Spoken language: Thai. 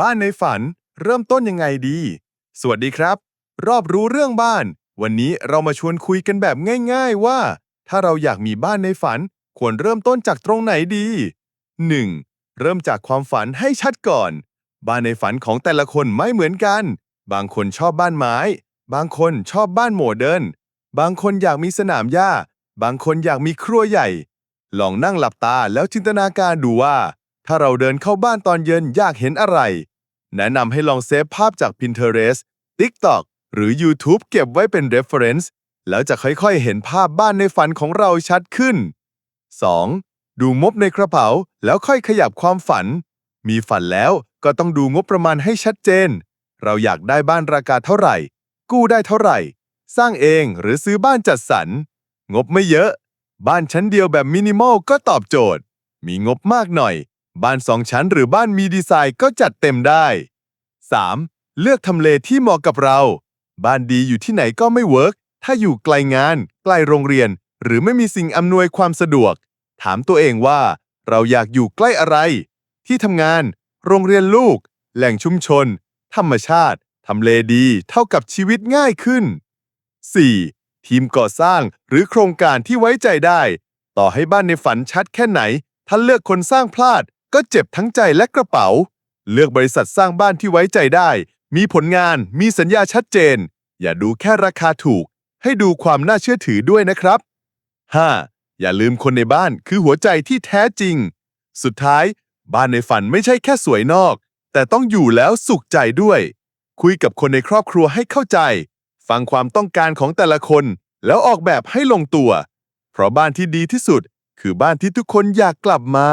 บ้านในฝัน เริ่มต้นยังไงดี สวัสดีครับ รอบรู้เรื่องบ้าน วันนี้เรามาชวนคุยกันแบบง่าย ๆว่า ถ้าเราอยากมีบ้านในฝัน ควรเริ่มต้นจากตรงไหนดี 1. เริ่มจากความฝันให้ชัดก่อน บ้านในฝันของแต่ละคนไม่เหมือนกัน บางคนชอบบ้านไม้ บางคนชอบบ้านโมเดิร์นบางคนอยากมีสนามหญ้า บางคนอยากมีครัวใหญ่ ลองนั่งหลับตาแล้วจินตนาการดูว่า ถ้าเราเดินเข้าบ้านตอนเย็นอยากเห็นอะไร แนะนำให้ลองเซฟภาพจาก Pinterest TikTok หรือ YouTube เก็บไว้เป็น reference แล้วจะค่อยๆ เห็นภาพบ้านในฝันของเราชัดขึ้น 2. ดูงบในกระเป๋า แล้วค่อยขยับความฝัน มีฝันแล้วก็ต้องดูงบประมาณให้ชัดเจน เราอยากได้บ้านราคาเท่าไหร่ กู้ได้เท่าไหร่ สร้างเองหรือซื้อบ้านจัดสรร งบไม่เยอะ บ้านชั้นเดียวแบบมินิมอลก็ตอบโจทย์ มีงบมากหน่อย บ้านสองชั้นหรือบ้านมีดีไซน์ก็จัดเต็มได้ 3. เลือกทำเลที่เหมาะกับเรา บ้านดีอยู่ที่ไหนก็ไม่เวิร์กถ้าอยู่ไกลงานใกล้โรงเรียน หรือไม่มีสิ่งอำนวยความสะดวก ถามตัวเองว่า เราอยากอยู่ใกล้อะไร ที่ทำงาน โรงเรียนลูก แหล่งชุมชน ธรรมชาติทำเลดีเท่ากับชีวิตง่ายขึ้น 4. ทีมก่อสร้างหรือโครงการที่ไว้ใจได้ ต่อให้บ้านในฝันชัดแค่ไหน ถ้าเลือกคนสร้างพลาด ก็เจ็บทั้งใจและกระเป๋า เลือกบริษัทสร้างบ้านที่ไว้ใจได้ มีผลงาน มีสัญญาชัดเจน อย่าดูแค่ราคาถูก ให้ดูความน่าเชื่อถือด้วยนะครับ 5. อย่าลืมคนในบ้านคือหัวใจที่แท้จริง สุดท้าย บ้านในฝันไม่ใช่แค่สวยนอก แต่ต้องอยู่แล้วสุขใจด้วย คุยกับคนในครอบครัวให้เข้าใจ ฟังความต้องการของแต่ละคน แล้วออกแบบให้ลงตัว เพราะบ้านที่ดีที่สุด คือบ้านที่ทุกคนอยากกลับมา